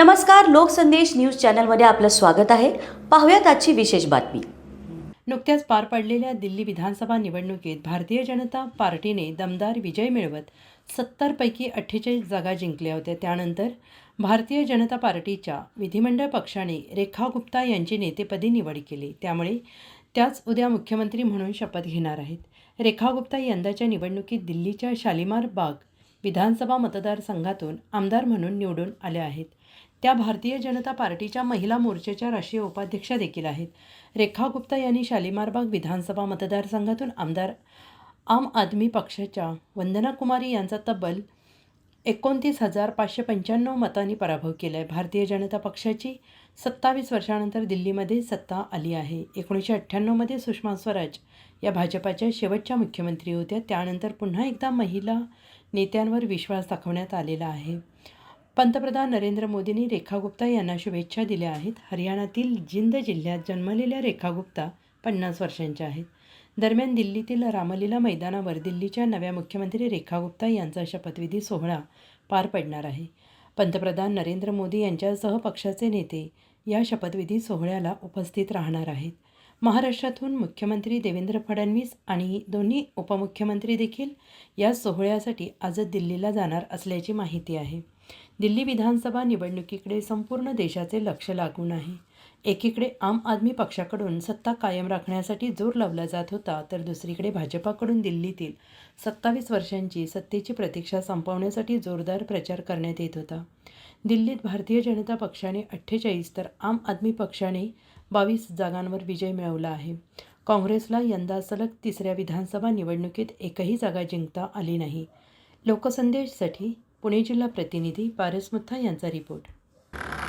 नमस्कार लोकसंदेश न्यूज चॅनलमध्ये आपलं स्वागत आहे. पाहूयात आजची विशेष बातमी. नुकत्याच पार पडलेल्या दिल्ली विधानसभा निवडणुकीत भारतीय जनता पार्टीने दमदार विजय मिळवत सत्तरपैकी अठ्ठेचाळीस जागा जिंकल्या होत्या. त्यानंतर भारतीय जनता पार्टीच्या विधिमंडळ पक्षाने रेखा गुप्ता यांची नेतेपदी निवड केली. त्यामुळे त्याच उद्या मुख्यमंत्री म्हणून शपथ घेणार आहेत. रेखा गुप्ता यंदाच्या निवडणुकीत दिल्लीच्या शालिमार बाग विधानसभा मतदारसंघातून आमदार म्हणून निवडून आल्या आहेत. त्या भारतीय जनता पार्टीच्या महिला मोर्चाच्या राष्ट्रीय उपाध्यक्षा देखील आहेत. रेखा गुप्ता यांनी शालिमारबाग विधानसभा मतदारसंघातून आमदार आम आदमी पक्षाच्या वंदना कुमारी यांचा तब्बल एकोणतीस हजार पाचशे पंच्याण्णव मतांनी पराभव केला आहे भारतीय जनता पक्षाची सत्तावीस वर्षानंतर दिल्लीमध्ये सत्ता आली आहे. एकोणीसशे अठ्ठ्याण्णवमध्ये सुषमा स्वराज या भाजपाच्या शेवटच्या मुख्यमंत्री होत्या. त्यानंतर पुन्हा एकदा महिला नेत्यांवर विश्वास दाखवण्यात आलेला आहे. पंतप्रधान नरेंद्र मोदींनी रेखा गुप्ता यांना शुभेच्छा दिल्या आहेत. हरियाणातील जिंद जिल्ह्यात जन्मलेल्या रेखा गुप्ता पन्नास वर्षांच्या आहेत. दरम्यान दिल्लीतील रामलीला मैदानावर दिल्लीच्या नव्या मुख्यमंत्री रेखा गुप्ता यांचा शपथविधी सोहळा पार पडणार आहे. पंतप्रधान नरेंद्र मोदी यांच्यासह पक्षाचे नेते या शपथविधी सोहळ्याला उपस्थित राहणार आहेत. महाराष्ट्रातून मुख्यमंत्री देवेंद्र फडणवीस आणि दोन्ही उपमुख्यमंत्री देखील या सोहळ्यासाठी आजच दिल्लीला जाणार असल्याची माहिती आहे. दिल्ली विधानसभा निवडणुकीकडे संपूर्ण देशाचे लक्ष लागून आहे. एकीकडे आम आदमी पक्षाकडून सत्ता कायम राखण्यासाठी जोर लावला जात होता तर दुसरीकडे भाजपाकडून दिल्लीतील सत्तावीस वर्षांची सत्तेची प्रतीक्षा संपवण्यासाठी जोरदार प्रचार करण्यात येत होता. दिल्लीत भारतीय जनता पक्षाने अठ्ठेचाळीस तर आम आदमी पक्षाने बावीस जागांवर विजय मिळवला आहे. काँग्रेसला यंदा सलग तिसऱ्या विधानसभा निवडणुकीत एकही जागा जिंकता आली नाही. लोकसंदेशसाठी पुणे जिल्हा प्रतिनिधी पारस मुथा यांचा रिपोर्ट.